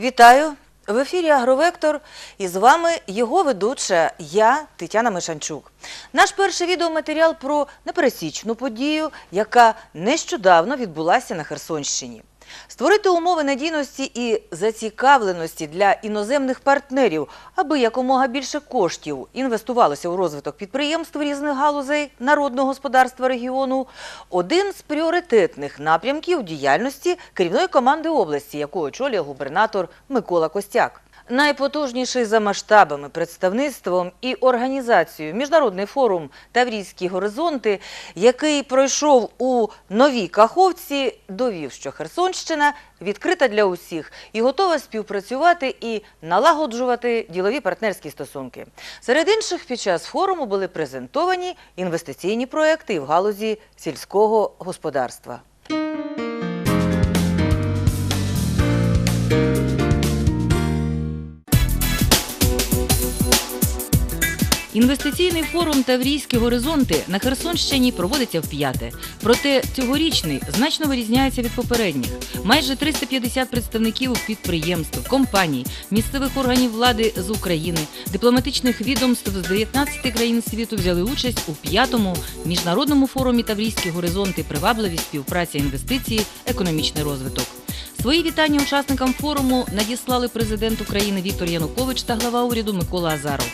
Вітаю! В ефірі Агровектор і з вами його ведуча я, Тетяна Мишанчук. Наш перший відеоматеріал про непересічну подію, яка нещодавно відбулася на Херсонщині. Створити умови надійності і зацікавленості для іноземних партнерів, аби якомога більше коштів інвестувалося у розвиток підприємств різних галузей народного господарства регіону – один з пріоритетних напрямків діяльності керівної команди області, яку очолює губернатор Микола Костяк. Найпотужніший за масштабами, представництвом і організацією міжнародний форум Таврійські горизонти, який пройшов у новій Каховці, довів, що Херсонщина відкрита для усіх і готова співпрацювати і налагоджувати ділові партнерські стосунки. Серед інших під час форуму були презентовані інвестиційні проекти в галузі сільського господарства. Інвестиційний форум Таврійські горизонти на Херсонщині проводиться вп'яте. Проте цьогорічний значно вирізняється від попередніх. Майже 350 представників підприємств, компаній, місцевих органів влади з України, дипломатичних відомств з 19 країн світу взяли участь у п'ятому міжнародному форумі Таврійські горизонти, привабливість співпраця інвестиції, економічний розвиток. Свої вітання учасникам форуму надіслали президент України Віктор Янукович та глава уряду Микола Азаров.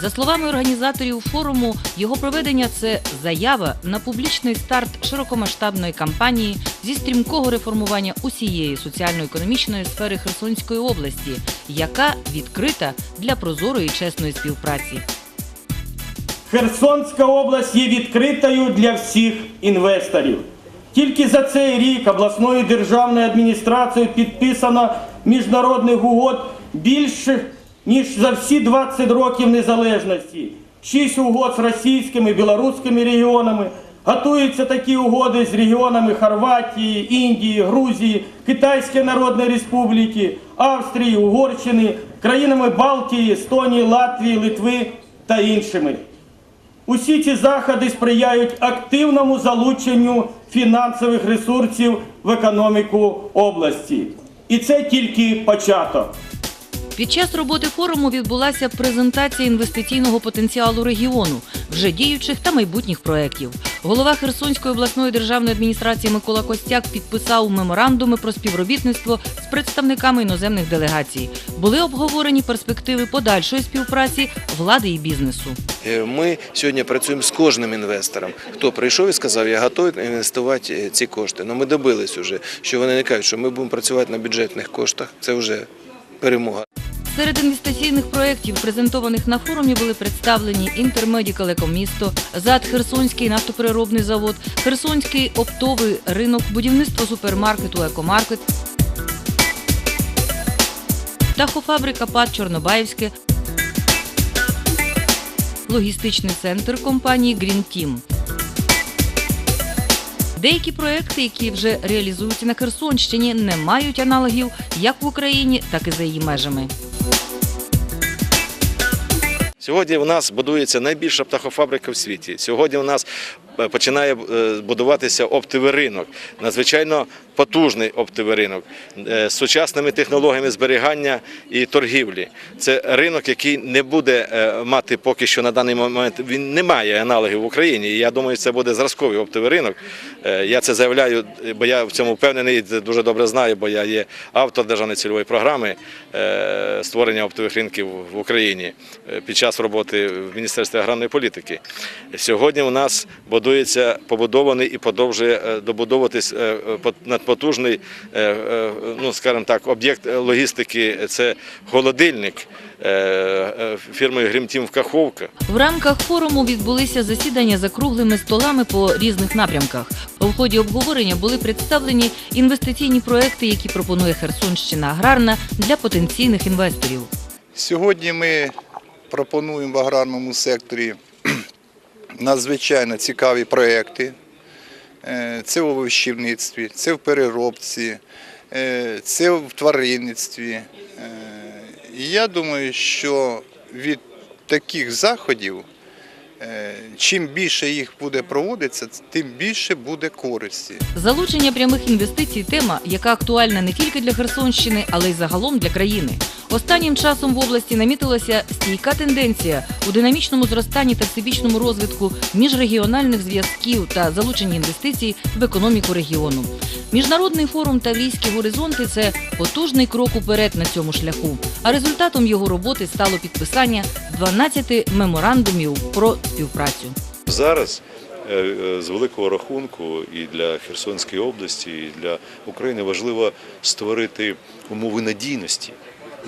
За словами організаторів форуму, його проведення це заява на публічний старт широкомасштабної кампанії зі стрімкого реформування усієї соціально-економічної сфери Херсонської області, яка відкрита для прозорої чесної співпраці. Херсонська область є відкритою для всіх інвесторів. Тільки за цей рік обласною державною адміністрацією підписано міжнародних угод більше, ніж за всі 20 років незалежності. Шість угод з російськими, білоруськими регіонами. Готуються такі угоди з регіонами Хорватії, Індії, Грузії, Китайської Народної Республіки, Австрії, Угорщини, країнами Балтії, Естонії, Латвії, Литви та іншими. Усі ці заходи сприяють активному залученню фінансових ресурсів в економіку області. І це тільки початок. Під час роботи форуму відбулася презентація інвестиційного потенціалу регіону, вже діючих та майбутніх проєктів. Голова Херсонської обласної державної адміністрації Микола Костяк підписав меморандуми про співробітництво з представниками іноземних делегацій. Були обговорені перспективи подальшої співпраці влади і бізнесу. Е, Ми сьогодні працюємо з кожним інвестором. Хто прийшов і сказав, я готовий інвестувати е, ці кошти. Ну ми добились вже, що вони не кажуть, що ми будемо працювати на бюджетних коштах. Це вже перемога. Серед інвестиційних проєктів, презентованих на форумі, були представлені Інтермедікал Екомісто, ЗАД Херсонський нафтопереробний завод, Херсонський оптовий ринок, будівництво супермаркету Екомаркет, птахофабрика ПАД Чорнобаївське, логістичний центр компанії Green Team. Деякі проекти, які вже реалізуються на Херсонщині, не мають аналогів як в Україні, так і за її межами. Сьогодні в нас будується найбільша птахофабрика в світі. Сьогодні в нас починає е, будуватися оптовий ринок, надзвичайно потужний оптовий ринок е, з сучасними технологіями зберігання і торгівлі. Це ринок, який не буде е, мати поки що на даний момент. Він не має аналогів в Україні. Я думаю, це буде зразковий оптовий ринок. Е, Я це заявляю, бо я в цьому впевнений, дуже добре знаю, бо я є автор державної цільової програми е, створення оптових ринків в Україні е, під час роботи в Міністерстві аграрної політики. Сьогодні у нас будується побудований і продовжує е, добудовуватись е, е, надпотужний, ну скажімо так, об'єкт логістики. Це холодильник фірмою Грімтім в Каховка. В рамках форуму відбулися засідання за круглими столами по різних напрямках. У ході обговорення були представлені інвестиційні проекти, які пропонує Херсонщина аграрна для потенційних інвесторів. Сьогодні ми пропонуємо в аграрному секторі надзвичайно цікаві проекти. Е, Це в овощівництві, це в переробці, е, це в тваринництві. Е, Я думаю, що від таких заходів Чим більше їх буде проводитися, тим більше буде користі. Залучення прямих інвестицій тема, яка актуальна не тільки для Херсонщини, але й загалом для країни. Останнім часом в області намітилася стійка тенденція у динамічному зростанні та всебічному розвитку міжрегіональних зв'язків та залучення інвестицій в економіку регіону. Міжнародний форум Таврійські горизонти це потужний крок уперед на цьому шляху. А результатом його роботи стало підписання 12 меморандумів про співпрацю. Зараз е, е, з великого рахунку і для Херсонської області, і для України важливо створити умови надійності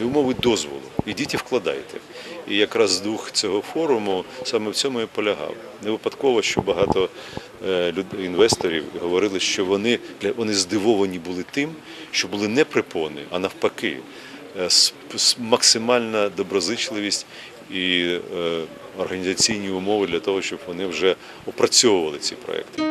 і умови дозволу. Ідіть і вкладайте. І якраз дух цього форуму саме в цьому і полягав. Не випадково, що багато е, інвесторів говорили, що вони, вони здивовані були тим, що були не препони, а навпаки, е, максимальна доброзичливість і е, організаційні умови для того, щоб вони вже опрацьовували ці проекти.